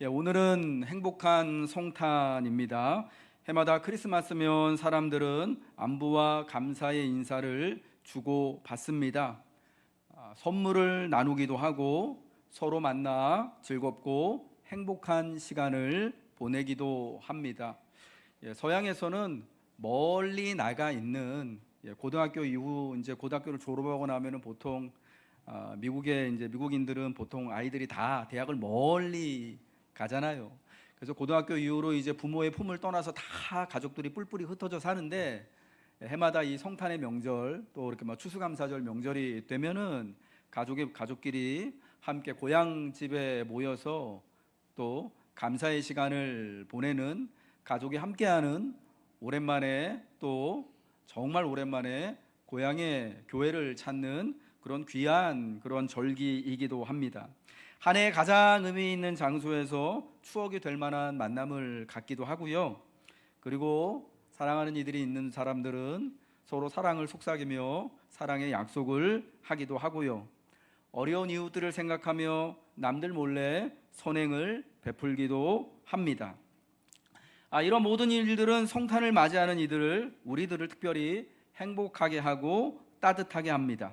예, 오늘은 행복한 성탄입니다. 해마다 크리스마스면 사람들은 안부와 감사의 인사를 주고 받습니다. 아, 선물을 나누기도 하고 서로 만나 즐겁고 행복한 시간을 보내기도 합니다. 예, 서양에서는 멀리 나가 있는 예, 고등학교 이후 이제 고등학교를 졸업하고 나면은 보통 아, 미국의 이제 미국인들은 보통 아이들이 다 대학을 멀리 가잖아요. 그래서 고등학교 이후로 이제 부모의 품을 떠나서 다 가족들이 뿔뿔이 흩어져 사는데 해마다 이 성탄의 명절 또 이렇게 막 추수감사절 명절이 되면은 가족의 가족끼리 함께 고향 집에 모여서 또 감사의 시간을 보내는 가족이 함께하는 오랜만에 또 정말 오랜만에 고향의 교회를 찾는 그런 귀한 그런 절기이기도 합니다. 한 해 가장 의미 있는 장소에서 추억이 될 만한 만남을 갖기도 하고요. 그리고 사랑하는 이들이 있는 사람들은 서로 사랑을 속삭이며 사랑의 약속을 하기도 하고요. 어려운 이웃들을 생각하며 남들 몰래 선행을 베풀기도 합니다. 아, 이런 모든 일들은 성탄을 맞이하는 이들을 우리들을 특별히 행복하게 하고 따뜻하게 합니다.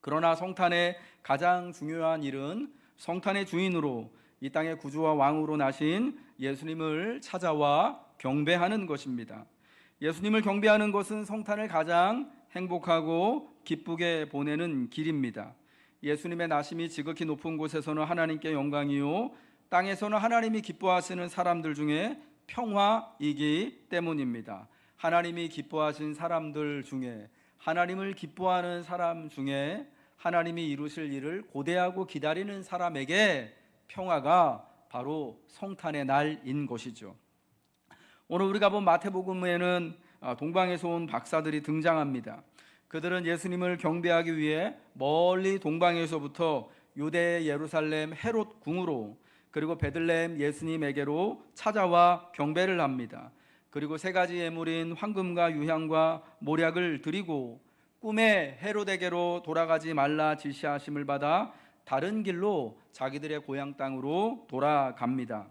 그러나 성탄의 가장 중요한 일은 성탄의 주인으로 이 땅의 구주와 왕으로 나신 예수님을 찾아와 경배하는 것입니다. 예수님을 경배하는 것은 성탄을 가장 행복하고 기쁘게 보내는 길입니다. 예수님의 나심이 지극히 높은 곳에서는 하나님께 영광이요 땅에서는 하나님이 기뻐하시는 사람들 중에 평화이기 때문입니다. 하나님이 기뻐하신 사람들 중에 하나님을 기뻐하는 사람 중에 하나님이 이루실 일을 고대하고 기다리는 사람에게 평화가 바로 성탄의 날인 것이죠. 오늘 우리가 본 마태복음에는 아, 동방에서 온 박사들이 등장합니다. 그들은 예수님을 경배하기 위해 멀리 동방에서부터 유대 예루살렘 헤롯 궁으로 그리고 베들레헴 예수님에게로 찾아와 경배를 합니다. 그리고 세 가지 예물인 황금과 유향과 모략을 드리고 꿈에 헤롯에게로 돌아가지 말라 지시하심을 받아 다른 길로 자기들의 고향 땅으로 돌아갑니다.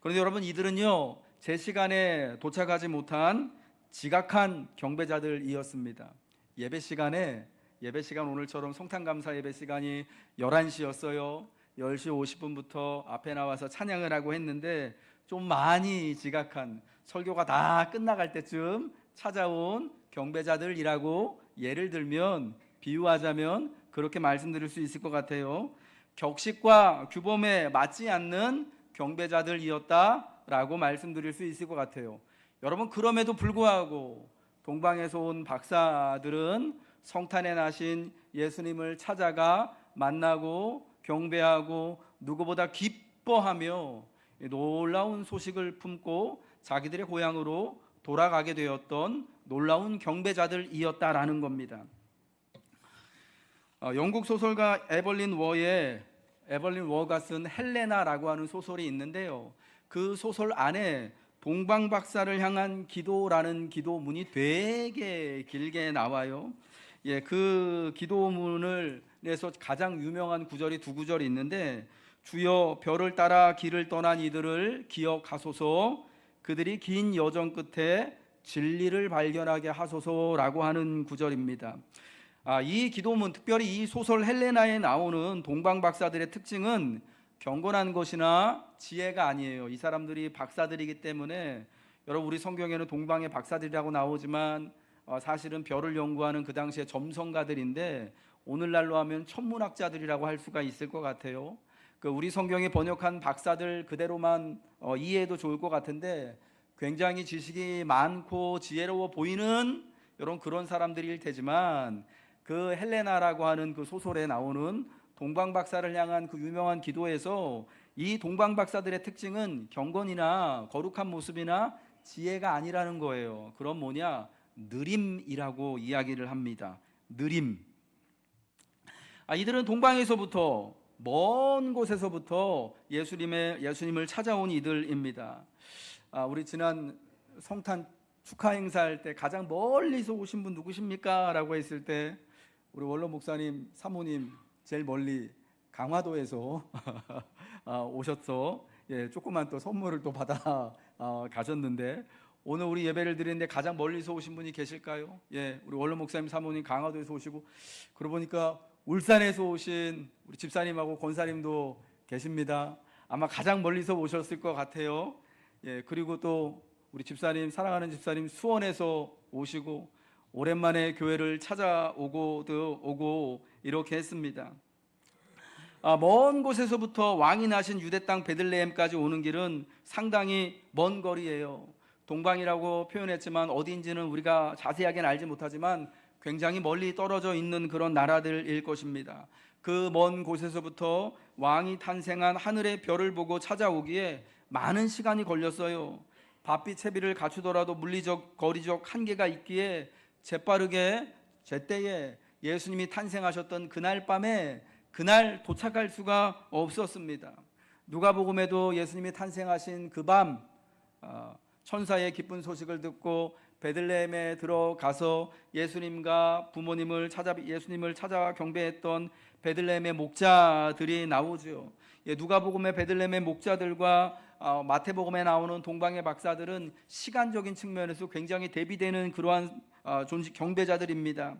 그런데 여러분 이들은요 제 시간에 도착하지 못한 지각한 경배자들이었습니다. 예배 시간에 예배 시간 오늘처럼 성탄 감사 예배 시간이 11시였어요. 10시 50분부터 앞에 나와서 찬양을 하고 했는데 좀 많이 지각한 설교가 다 끝나갈 때쯤 찾아온 경배자들이라고 예를 들면 비유하자면 그렇게 말씀드릴 수 있을 것 같아요. 격식과 규범에 맞지 않는 경배자들이었다라고 말씀드릴 수 있을 것 같아요. 여러분 그럼에도 불구하고 동방에서 온 박사들은 성탄에 나신 예수님을 찾아가 만나고 경배하고 누구보다 기뻐하며 놀라운 소식을 품고 자기들의 고향으로 돌아가게 되었던 놀라운 경배자들이었다라는 겁니다. 어, 영국 소설가 에벌린 워의 에벌린 워가 쓴 헬레나라고 하는 소설이 있는데요. 그 소설 안에 동방 박사를 향한 기도라는 기도문이 되게 길게 나와요. 예, 그 기도문을 내서 가장 유명한 구절이 두 구절이 있는데 주여 별을 따라 길을 떠난 이들을 기억하소서 그들이 긴 여정 끝에 진리를 발견하게 하소서라고 하는 구절입니다. 아, 이 기도문 특별히 이 소설 헬레나에 나오는 동방 박사들의 특징은 경건한 것이나 지혜가 아니에요. 이 사람들이 박사들이기 때문에 여러분 우리 성경에는 동방의 박사들이라고 나오지만 어, 사실은 별을 연구하는 그 당시의 점성가들인데 오늘날로 하면 천문학자들이라고 할 수가 있을 것 같아요. 그 우리 성경에 번역한 박사들 그대로만 어, 이해해도 좋을 것 같은데 굉장히 지식이 많고 지혜로워 보이는 이런 그런 사람들일 테지만 그 헬레나라고 하는 그 소설에 나오는 동방 박사를 향한 그 유명한 기도에서 이 동방 박사들의 특징은 경건이나 거룩한 모습이나 지혜가 아니라는 거예요. 그럼 뭐냐? 느림이라고 이야기를 합니다. 느림. 아, 이들은 동방에서부터 먼 곳에서부터 예수님의 예수님을 찾아온 이들입니다. 아, 우리 지난 성탄 축하 행사할 때 가장 멀리서 오신 분 누구십니까?라고 했을 때 우리 원로 목사님 사모님 제일 멀리 강화도에서 아, 오셔서 예, 조그만 또 선물을 또 받아 어, 가셨는데 오늘 우리 예배를 드리는데 가장 멀리서 오신 분이 계실까요? 예, 우리 원로 목사님 사모님 강화도에서 오시고 그러고 보니까 울산에서 오신 우리 집사님하고 권사님도 계십니다. 아마 가장 멀리서 오셨을 것 같아요. 예, 그리고 또 우리 집사님 사랑하는 집사님 수원에서 오시고 오랜만에 교회를 찾아오고도 오고 이렇게 했습니다. 아, 먼 곳에서부터 왕이 나신 유대 땅 베들레헴까지 오는 길은 상당히 먼 거리예요. 동방이라고 표현했지만 어디인지는 우리가 자세하게는 알지 못하지만 굉장히 멀리 떨어져 있는 그런 나라들일 것입니다. 그 먼 곳에서부터 왕이 탄생한 하늘의 별을 보고 찾아오기에 많은 시간이 걸렸어요. 바삐 채비를 갖추더라도 물리적 거리적 한계가 있기에 재빠르게 제때에 예수님이 탄생하셨던 그날 밤에 그날 도착할 수가 없었습니다. 누가복음에도 예수님이 탄생하신 그밤 어, 천사의 기쁜 소식을 듣고 베들레헴에 들어가서 예수님과 부모님을 찾아 예수님을 찾아 경배했던 베들레헴의 목자들이 나오죠. 예, 누가복음의 베들레헴의 목자들과 어, 마태복음에 나오는 동방의 박사들은 시간적인 측면에서 굉장히 대비되는 그러한 어, 존재 경배자들입니다.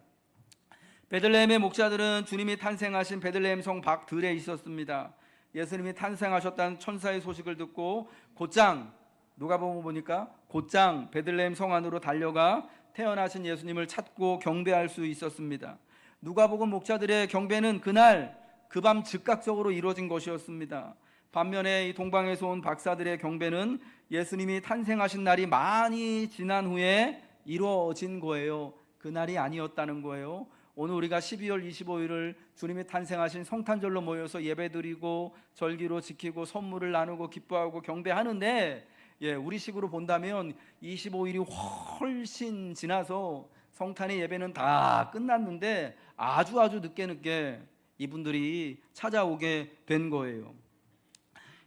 베들레헴의 목자들은 주님이 탄생하신 베들레헴 성 밖들에 있었습니다. 예수님이 탄생하셨다는 천사의 소식을 듣고 곧장 누가 보면 보니까 곧장 베들레헴 성 안으로 달려가 태어나신 예수님을 찾고 경배할 수 있었습니다. 누가복음 목자들의 경배는 그날 그 밤 즉각적으로 이루어진 것이었습니다. 반면에 이 동방에서 온 박사들의 경배는 예수님이 탄생하신 날이 많이 지난 후에 이루어진 거예요. 그 날이 아니었다는 거예요. 오늘 우리가 12월 25일을 주님이 탄생하신 성탄절로 모여서 예배드리고 절기로 지키고 선물을 나누고 기뻐하고 경배하는데 예, 우리식으로 본다면 25일이 훨씬 지나서 성탄의 예배는 다 끝났는데 아주 아주 늦게 늦게 이분들이 찾아오게 된 거예요.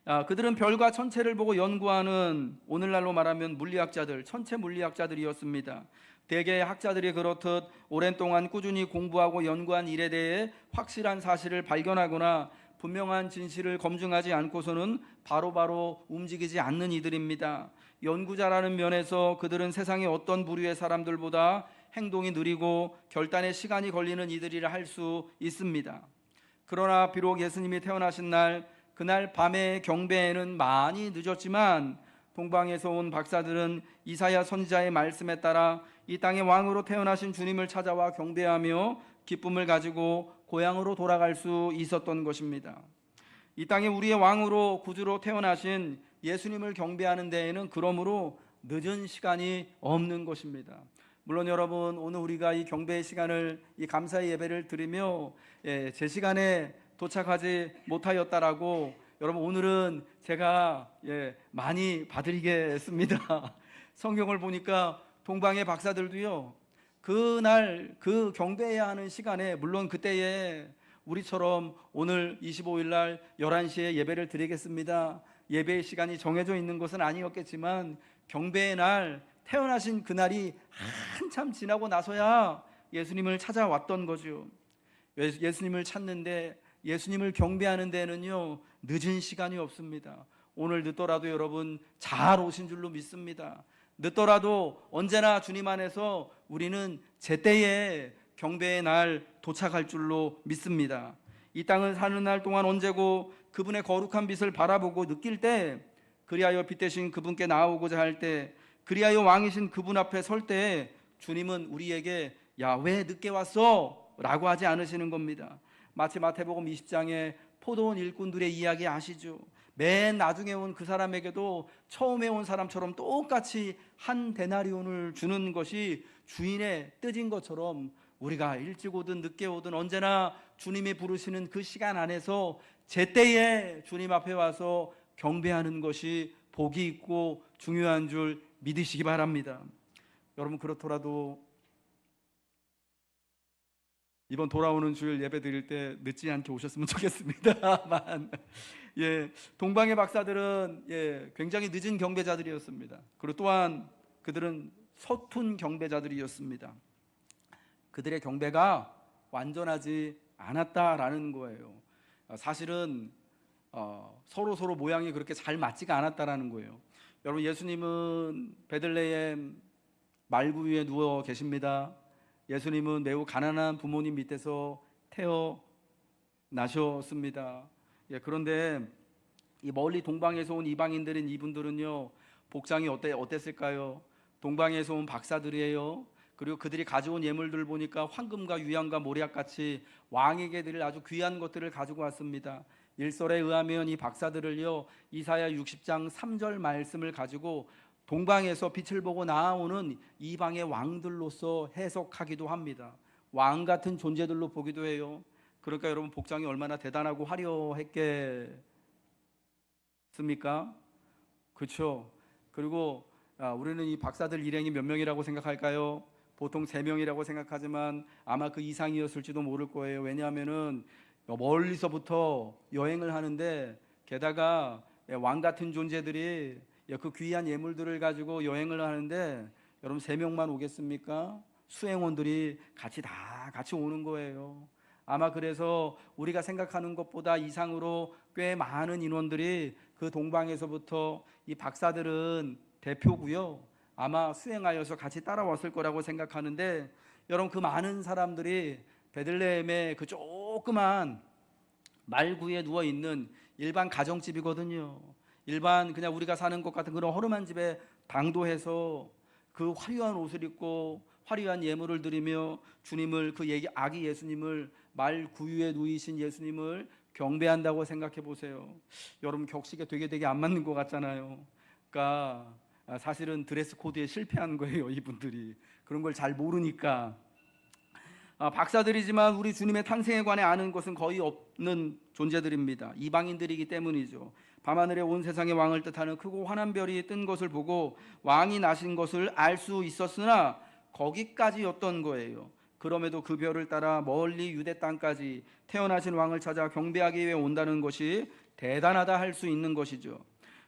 아, 그들은 별과 천체를 보고 연구하는 오늘날로 말하면 물리학자들, 천체 물리학자들이었습니다. 대개의 학자들이 그렇듯 오랜 동안 꾸준히 공부하고 연구한 일에 대해 확실한 사실을 발견하거나 분명한 진실을 검증하지 않고서는 바로 바로 움직이지 않는 이들입니다. 연구자라는 면에서 그들은 세상의 어떤 부류의 사람들보다 행동이 느리고 결단에 시간이 걸리는 이들이라 할 수 있습니다. 그러나 비록 예수님이 태어나신 날 그날 밤의 경배에는 많이 늦었지만 동방에서 온 박사들은 이사야 선지자의 말씀에 따라 이 땅의 왕으로 태어나신 주님을 찾아와 경배하며 기쁨을 가지고 고향으로 돌아갈 수 있었던 것입니다. 이 땅에 우리의 왕으로 구주로 태어나신 예수님을 경배하는 데에는 그러므로 늦은 시간이 없는 것입니다. 물론 여러분 오늘 우리가 이 경배의 시간을 이 감사의 예배를 드리며 예, 제 시간에 도착하지 못하였다라고 여러분 오늘은 제가 예, 많이 봐드리겠습니다. 성경을 보니까 동방의 박사들도요. 그날 그 경배해야 하는 시간에 물론 그때에 우리처럼 오늘 25일 날 11시에 예배를 드리겠습니다. 예배의 시간이 정해져 있는 것은 아니었겠지만 경배의 날 태어나신 그날이 한참 지나고 나서야 예수님을 찾아왔던 거죠. 예수님을 찾는데 예수님을 경배하는 데는요 늦은 시간이 없습니다. 오늘 늦더라도 여러분 잘 오신 줄로 믿습니다. 늦더라도 언제나 주님 안에서 우리는 제때에 경배의 날 도착할 줄로 믿습니다. 이 땅을 사는 날 동안 언제고 그분의 거룩한 빛을 바라보고 느낄 때 그리하여 빛 대신 그분께 나오고자 할 때 그리하여 왕이신 그분 앞에 설 때 주님은 우리에게 야 왜 늦게 왔어? 라고 하지 않으시는 겁니다. 마치 마태복음 20장에 포도원 일꾼들의 이야기 아시죠? 맨 나중에 온 그 사람에게도 처음에 온 사람처럼 똑같이 한 데나리온을 주는 것이 주인의 뜻인 것처럼 우리가 일찍 오든 늦게 오든 언제나 주님이 부르시는 그 시간 안에서 제때에 주님 앞에 와서 경배하는 것이 복이 있고 중요한 줄 믿으시기 바랍니다. 여러분 그렇더라도 이번 돌아오는 주일 예배 드릴 때 늦지 않게 오셨으면 좋겠습니다만 예 동방의 박사들은 예 굉장히 늦은 경배자들이었습니다. 그리고 또한 그들은 서툰 경배자들이었습니다. 그들의 경배가 완전하지 않았다라는 거예요. 사실은 어, 서로 서로 모양이 그렇게 잘 맞지가 않았다라는 거예요. 여러분 예수님은 베들레헴 말구 위에 누워 계십니다. 예수님은 매우 가난한 부모님 밑에서 태어 나셨습니다. 예, 그런데 이 멀리 동방에서 온 이방인들인 이분들은요 복장이 어때 어땠을까요? 동방에서 온 박사들이에요. 그리고 그들이 가져온 예물들을 보니까 황금과 유향과 모략 같이 왕에게 드릴 아주 귀한 것들을 가지고 왔습니다. 일설에 의하면 이 박사들을요 이사야 60장 3절 말씀을 가지고 동방에서 빛을 보고 나오는 이방의 왕들로서 해석하기도 합니다. 왕 같은 존재들로 보기도 해요. 그러니까 여러분 복장이 얼마나 대단하고 화려했겠습니까? 그렇죠. 그리고 아, 우리는 이 박사들 일행이 몇 명이라고 생각할까요? 보통 세 명이라고 생각하지만 아마 그 이상이었을지도 모를 거예요. 왜냐하면은 멀리서부터 여행을 하는데 게다가 왕 같은 존재들이 그 귀한 예물들을 가지고 여행을 하는데 여러분 세 명만 오겠습니까? 수행원들이 같이 다 같이 오는 거예요. 아마 그래서 우리가 생각하는 것보다 이상으로 꽤 많은 인원들이 그 동방에서부터 이 박사들은 대표고요. 아마 수행하여서 같이 따라왔을 거라고 생각하는데 여러분 그 많은 사람들이 베들레헴의 그 조그만 말구에 누워 있는 일반 가정집이거든요. 일반 그냥 우리가 사는 것 같은 그런 허름한 집에 당도해서 그 화려한 옷을 입고 화려한 예물을 드리며 주님을 그 얘기 아기 예수님을 말 구유에 누이신 예수님을 경배한다고 생각해 보세요. 여러분 격식에 되게 되게 안 맞는 것 같잖아요. 그러니까 사실은 드레스 코드에 실패한 거예요, 이분들이. 그런 걸 잘 모르니까. 아, 박사들이지만 우리 주님의 탄생에 관해 아는 것은 거의 없는 존재들입니다. 이방인들이기 때문이죠. 밤하늘에 온 세상의 왕을 뜻하는 크고 환한 별이 뜬 것을 보고 왕이 나신 것을 알 수 있었으나 거기까지였던 거예요. 그럼에도 그 별을 따라 멀리 유대 땅까지 태어나신 왕을 찾아 경배하기 위해 온다는 것이 대단하다 할 수 있는 것이죠.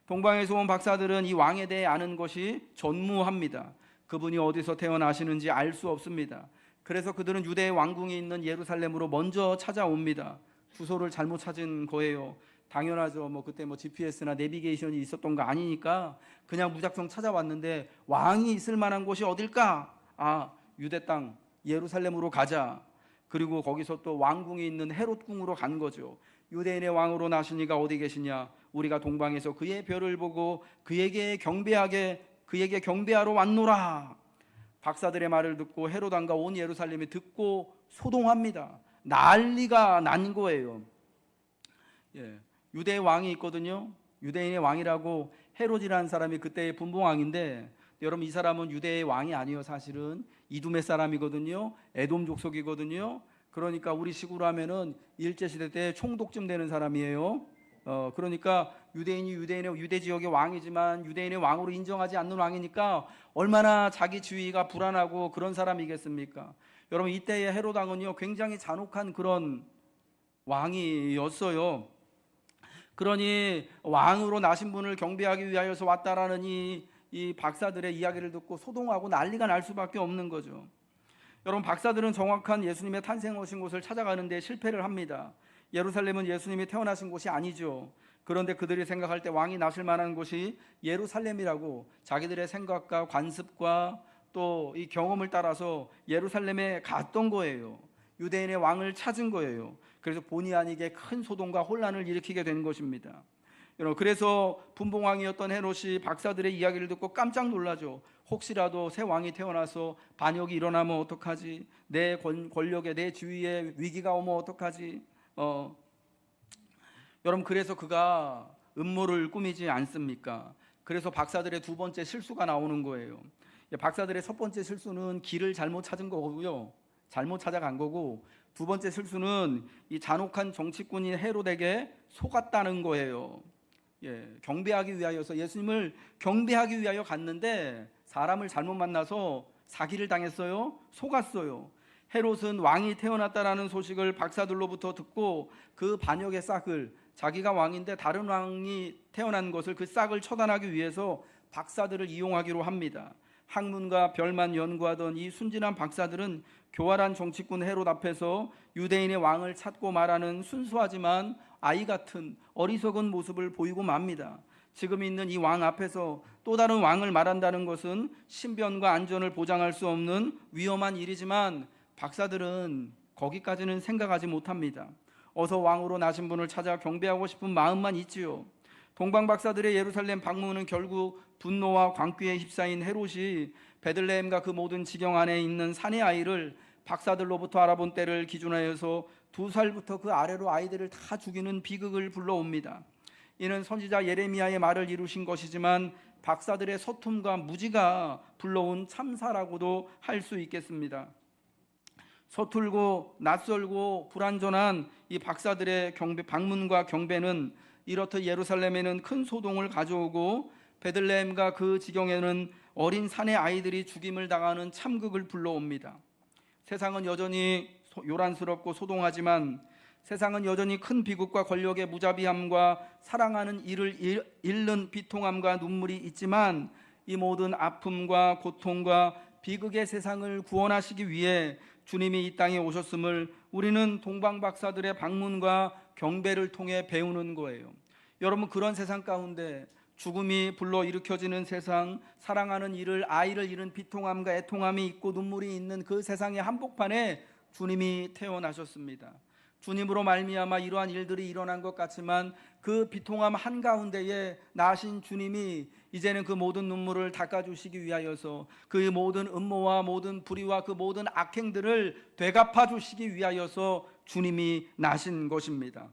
동방에서 온 박사들은 이 왕에 대해 아는 것이 전무합니다. 그분이 어디서 태어나시는지 알 수 없습니다. 그래서 그들은 유대의 왕궁이 있는 예루살렘으로 먼저 찾아옵니다. 주소를 잘못 찾은 거예요. 당연하죠. 뭐 그때 뭐 GPS나 내비게이션이 있었던 거 아니니까 그냥 무작정 찾아왔는데 왕이 있을 만한 곳이 어딜까? 아, 유대 땅 예루살렘으로 가자. 그리고 거기서 또 왕궁이 있는 헤롯궁으로 간 거죠. 유대인의 왕으로 나시니가 어디 계시냐? 우리가 동방에서 그의 별을 보고 그에게 경배하게 그에게 경배하러 왔노라. 박사들의 말을 듣고 헤롯 왕과 온 예루살렘이 듣고 소동합니다. 난리가 난 거예요. 예, 유대 왕이 있거든요. 유대인의 왕이라고 헤롯이라는 사람이 그때의 분봉 왕인데 여러분 이 사람은 유대의 왕이 아니요 사실은 이두메 사람이거든요. 에돔 족속이거든요. 그러니까 우리 식으로 하면은 일제 시대 때 총독쯤 되는 사람이에요. 어 그러니까 유대인이 유대인의 유대 지역의 왕이지만 유대인의 왕으로 인정하지 않는 왕이니까 얼마나 자기 지위가 불안하고 그런 사람이겠습니까? 여러분 이때의 헤롯 왕은요 굉장히 잔혹한 그런 왕이었어요. 그러니 왕으로 나신 분을 경배하기 위하여서 왔다라는 이, 이 박사들의 이야기를 듣고 소동하고 난리가 날 수밖에 없는 거죠. 여러분 박사들은 정확한 예수님의 탄생하신 곳을 찾아가는데 실패를 합니다. 예루살렘은 예수님이 태어나신 곳이 아니죠. 그런데 그들이 생각할 때 왕이 나실 만한 곳이 예루살렘이라고 자기들의 생각과 관습과 또 이 경험을 따라서 예루살렘에 갔던 거예요. 유대인의 왕을 찾은 거예요. 그래서 본의 아니게 큰 소동과 혼란을 일으키게 된 것입니다. 여러분 그래서 분봉왕이었던 헤롯이 박사들의 이야기를 듣고 깜짝 놀라죠. 혹시라도 새 왕이 태어나서 반역이 일어나면 어떡하지? 내 권력에 내 지위에 위기가 오면 어떡하지? 어, 여러분 그래서 그가 음모를 꾸미지 않습니까? 그래서 박사들의 두 번째 실수가 나오는 거예요. 박사들의 첫 번째 실수는 길을 잘못 찾은 거고요. 잘못 찾아간 거고 두 번째 실수는 이 잔혹한 정치꾼인 헤롯에게 속았다는 거예요. 예, 경배하기 위하여서 예수님을 경배하기 위하여 갔는데 사람을 잘못 만나서 사기를 당했어요. 속았어요. 헤롯은 왕이 태어났다라는 소식을 박사들로부터 듣고 그 반역의 싹을 자기가 왕인데 다른 왕이 태어난 것을 그 싹을 처단하기 위해서 박사들을 이용하기로 합니다. 학문과 별만 연구하던 이 순진한 박사들은 교활한 정치꾼 헤롯 앞에서 유대인의 왕을 찾고 말하는 순수하지만 아이 같은 어리석은 모습을 보이고 맙니다. 지금 있는 이 왕 앞에서 또 다른 왕을 말한다는 것은 신변과 안전을 보장할 수 없는 위험한 일이지만 박사들은 거기까지는 생각하지 못합니다. 어서 왕으로 나신 분을 찾아 경배하고 싶은 마음만 있지요. 동방 박사들의 예루살렘 방문은 결국 분노와 광기에 휩싸인 헤롯이 베들레헴과 그 모든 지경 안에 있는 사내 아이를 박사들로부터 알아본 때를 기준하여서 두 살부터 그 아래로 아이들을 다 죽이는 비극을 불러옵니다. 이는 선지자 예레미야의 말을 이루신 것이지만 박사들의 서툼과 무지가 불러온 참사라고도 할 수 있겠습니다. 서툴고 낯설고 불완전한 이 박사들의 경배 방문과 경배는 이렇듯 예루살렘에는 큰 소동을 가져오고 베들레헴과 그 지경에는 어린 산의 아이들이 죽임을 당하는 참극을 불러옵니다. 세상은 여전히 소- 요란스럽고 소동하지만 세상은 여전히 큰 비극과 권력의 무자비함과 사랑하는 이를 잃- 잃는 비통함과 눈물이 있지만 이 모든 아픔과 고통과 비극의 세상을 구원하시기 위해 주님이 이 땅에 오셨음을 우리는 동방 박사들의 방문과 경배를 통해 배우는 거예요. 여러분 그런 세상 가운데 죽음이 불러 일으켜지는 세상, 사랑하는 이를 아이를 잃은 비통함과 애통함이 있고 눈물이 있는 그 세상의 한복판에 주님이 태어나셨습니다. 주님으로 말미암아 이러한 일들이 일어난 것 같지만 그 비통함 한 가운데에 나신 주님이 이제는 그 모든 눈물을 닦아주시기 위하여서 그 모든 음모와 모든 불의와 그 모든 악행들을 되갚아 주시기 위하여서 주님이 나신 것입니다.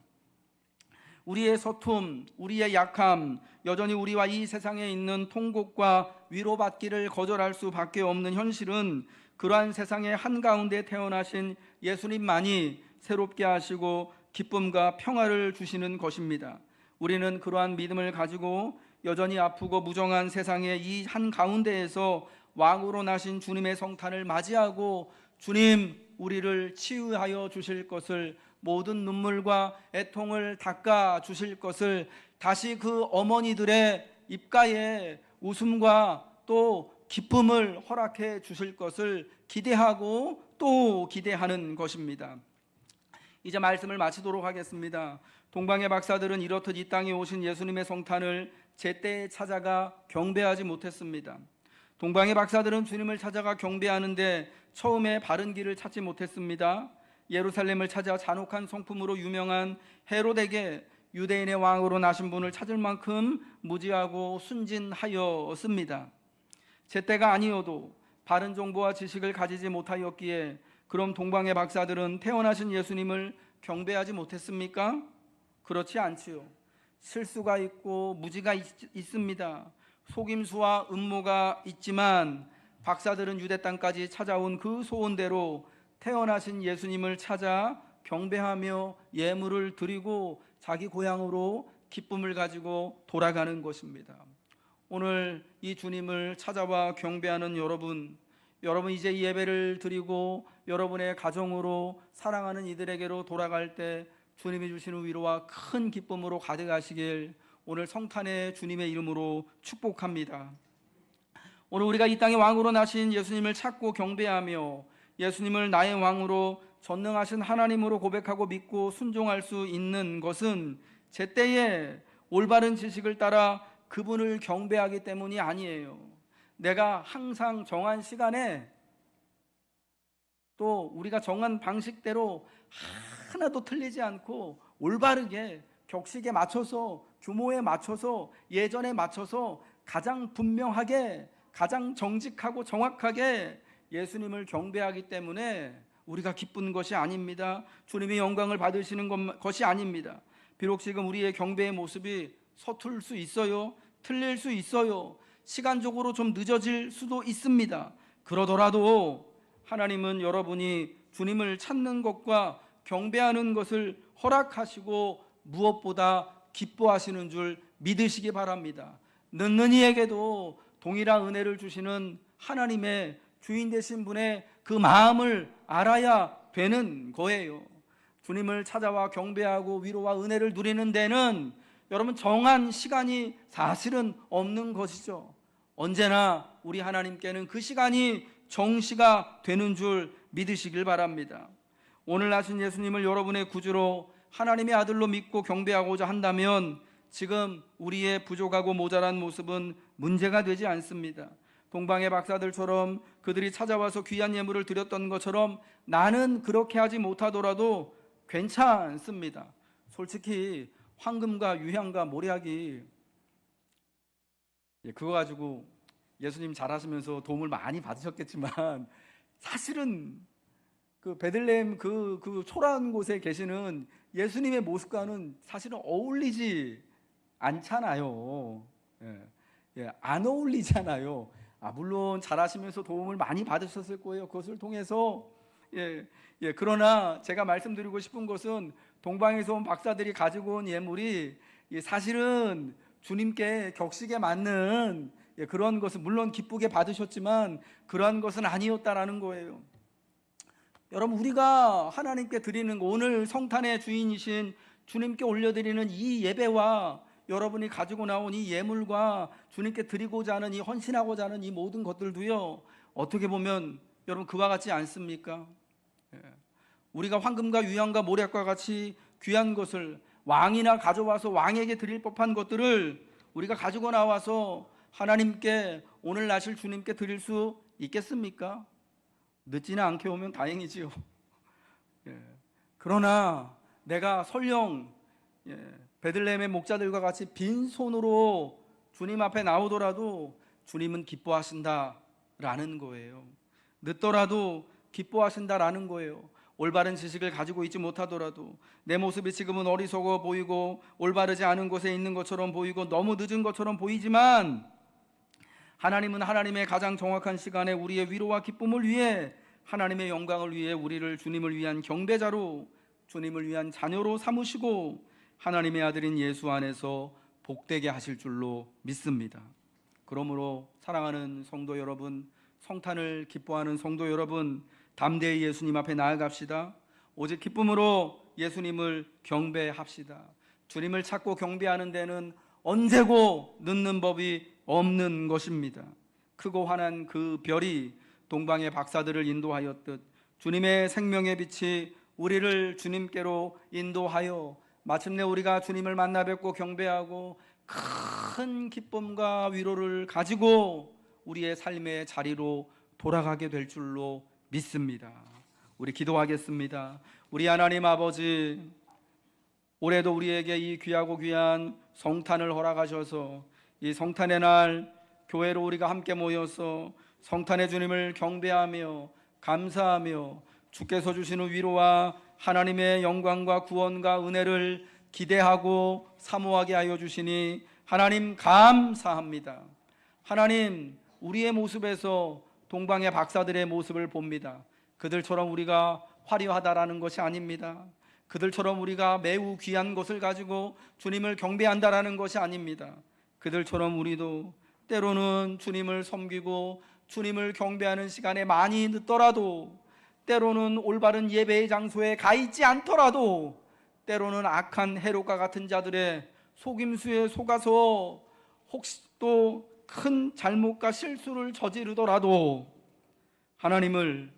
우리의 서툼, 우리의 약함, 여전히 우리와 이 세상에 있는 통곡과 위로받기를 거절할 수밖에 없는 현실은 그러한 세상의 한가운데 태어나신 예수님만이 새롭게 하시고 기쁨과 평화를 주시는 것입니다. 우리는 그러한 믿음을 가지고 여전히 아프고 무정한 세상의 이 한 가운데에서 왕으로 나신 주님의 성탄을 맞이하고 주님 우리를 치유하여 주실 것을 모든 눈물과 애통을 닦아 주실 것을 다시 그 어머니들의 입가에 웃음과 또 기쁨을 허락해 주실 것을 기대하고 또 기대하는 것입니다. 이제 말씀을 마치도록 하겠습니다. 동방의 박사들은 이렇듯 이 땅에 오신 예수님의 성탄을 제때에 찾아가 경배하지 못했습니다. 동방의 박사들은 주님을 찾아가 경배하는데 처음에 바른 길을 찾지 못했습니다. 예루살렘을 찾아 잔혹한 성품으로 유명한 헤롯에게 유대인의 왕으로 나신 분을 찾을 만큼 무지하고 순진하였습니다. 제때가 아니어도 바른 정보와 지식을 가지지 못하였기에 그럼 동방의 박사들은 태어나신 예수님을 경배하지 못했습니까? 그렇지 않지요. 실수가 있고 무지가 있, 있습니다. 속임수와 음모가 있지만 박사들은 유대 땅까지 찾아온 그 소원대로 태어나신 예수님을 찾아 경배하며 예물을 드리고 자기 고향으로 기쁨을 가지고 돌아가는 것입니다. 오늘 이 주님을 찾아와 경배하는 여러분, 여러분 이제 이 예배를 드리고 여러분의 가정으로 사랑하는 이들에게로 돌아갈 때 주님이 주시는 위로와 큰 기쁨으로 가득하시길 오늘 성탄의 주님의 이름으로 축복합니다. 오늘 우리가 이 땅의 왕으로 나신 예수님을 찾고 경배하며 예수님을 나의 왕으로 전능하신 하나님으로 고백하고 믿고 순종할 수 있는 것은 제때에 올바른 지식을 따라 그분을 경배하기 때문이 아니에요. 내가 항상 정한 시간에 또 우리가 정한 방식대로 하나도 틀리지 않고 올바르게 격식에 맞춰서 규모에 맞춰서 예전에 맞춰서 가장 분명하게 가장 정직하고 정확하게 예수님을 경배하기 때문에 우리가 기쁜 것이 아닙니다. 주님의 영광을 받으시는 것- 것이 아닙니다. 비록 지금 우리의 경배의 모습이 서툴 수 있어요. 틀릴 수 있어요. 시간적으로 좀 늦어질 수도 있습니다. 그러더라도 하나님은 여러분이 주님을 찾는 것과 경배하는 것을 허락하시고 무엇보다 기뻐하시는 줄 믿으시기 바랍니다. 늦는 이에게도 동일한 은혜를 주시는 하나님의 주인 되신 분의 그 마음을 알아야 되는 거예요. 주님을 찾아와 경배하고 위로와 은혜를 누리는 데는 여러분 정한 시간이 사실은 없는 것이죠. 언제나 우리 하나님께는 그 시간이 정시가 되는 줄 믿으시길 바랍니다. 오늘 나신 예수님을 여러분의 구주로 하나님의 아들로 믿고 경배하고자 한다면 지금 우리의 부족하고 모자란 모습은 문제가 되지 않습니다. 동방의 박사들처럼 그들이 찾아와서 귀한 예물을 드렸던 것처럼 나는 그렇게 하지 못하더라도 괜찮습니다. 솔직히 황금과 유향과 모략이 예, 그거 가지고 예수님 잘하시면서 도움을 많이 받으셨겠지만 사실은 그 베들레헴 그, 그 초라한 곳에 계시는 예수님의 모습과는 사실은 어울리지 않잖아요. 예, 예, 안 어울리잖아요. 아, 물론 잘하시면서 도움을 많이 받으셨을 거예요. 그것을 통해서 예, 예, 그러나 제가 말씀드리고 싶은 것은 동방에서 온 박사들이 가지고 온 예물이 예, 사실은 주님께 격식에 맞는 예, 그런 것은 물론 기쁘게 받으셨지만 그러한 것은 아니었다라는 거예요. 여러분 우리가 하나님께 드리는 오늘 성탄의 주인이신 주님께 올려드리는 이 예배와 여러분이 가지고 나온 이 예물과 주님께 드리고자 하는 이 헌신하고자 하는 이 모든 것들도요 어떻게 보면 여러분 그와 같지 않습니까? 예. 우리가 황금과 유향과 모략과 같이 귀한 것을 왕이나 가져와서 왕에게 드릴 법한 것들을 우리가 가지고 나와서 하나님께 오늘 나실 주님께 드릴 수 있겠습니까? 늦지는 않게 오면 다행이지요. 예. 그러나 내가 설령 예, 베들레헴의 목자들과 같이 빈 손으로 주님 앞에 나오더라도 주님은 기뻐하신다라는 거예요. 늦더라도 기뻐하신다라는 거예요. 올바른 지식을 가지고 있지 못하더라도 내 모습이 지금은 어리석어 보이고 올바르지 않은 곳에 있는 것처럼 보이고 너무 늦은 것처럼 보이지만 하나님은 하나님의 가장 정확한 시간에 우리의 위로와 기쁨을 위해 하나님의 영광을 위해 우리를 주님을 위한 경배자로 주님을 위한 자녀로 삼으시고 하나님의 아들인 예수 안에서 복되게 하실 줄로 믿습니다. 그러므로 사랑하는 성도 여러분, 성탄을 기뻐하는 성도 여러분, 담대히 예수님 앞에 나아갑시다. 오직 기쁨으로 예수님을 경배합시다. 주님을 찾고 경배하는 데는 언제고 늦는 법이 없는 것입니다. 크고 환한 그 별이 동방의 박사들을 인도하였듯 주님의 생명의 빛이 우리를 주님께로 인도하여 마침내 우리가 주님을 만나 뵙고 경배하고 큰 기쁨과 위로를 가지고 우리의 삶의 자리로 돌아가게 될 줄로 믿습니다. 우리 기도하겠습니다. 우리 하나님 아버지 올해도 우리에게 이 귀하고 귀한 성탄을 허락하셔서 이 성탄의 날 교회로 우리가 함께 모여서 성탄의 주님을 경배하며 감사하며 주께서 주시는 위로와 하나님의 영광과 구원과 은혜를 기대하고 사모하게 하여 주시니 하나님 감사합니다. 하나님 우리의 모습에서 동방의 박사들의 모습을 봅니다. 그들처럼 우리가 화려하다라는 것이 아닙니다. 그들처럼 우리가 매우 귀한 것을 가지고 주님을 경배한다라는 것이 아닙니다. 그들처럼 우리도 때로는 주님을 섬기고 주님을 경배하는 시간에 많이 늦더라도 때로는 올바른 예배의 장소에 가 있지 않더라도 때로는 악한 해롭과 같은 자들의 속임수에 속아서 혹시 또 큰 잘못과 실수를 저지르더라도 하나님을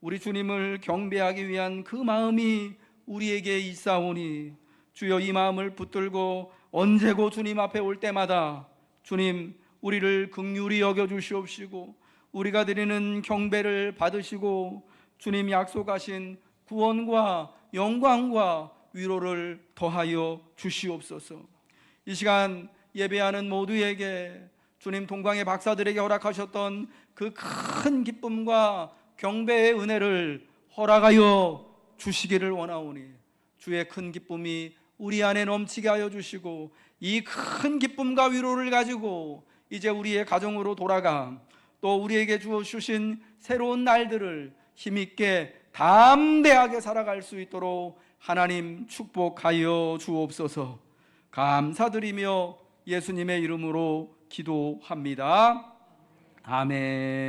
우리 주님을 경배하기 위한 그 마음이 우리에게 있사오니 주여 이 마음을 붙들고 언제고 주님 앞에 올 때마다 주님 우리를 극률히 여겨 주시옵시고 우리가 드리는 경배를 받으시고 주님 약속하신 구원과 영광과 위로를 더하여 주시옵소서. 이 시간 예배하는 모두에게 주님 동광의 박사들에게 허락하셨던 그 큰 기쁨과 경배의 은혜를 허락하여 주시기를 원하오니 주의 큰 기쁨이 우리 안에 넘치게 하여 주시고 이 큰 기쁨과 위로를 가지고 이제 우리의 가정으로 돌아가 또 우리에게 주신 새로운 날들을 힘있게 담대하게 살아갈 수 있도록 하나님 축복하여 주옵소서 감사드리며 예수님의 이름으로 기도합니다. 아멘.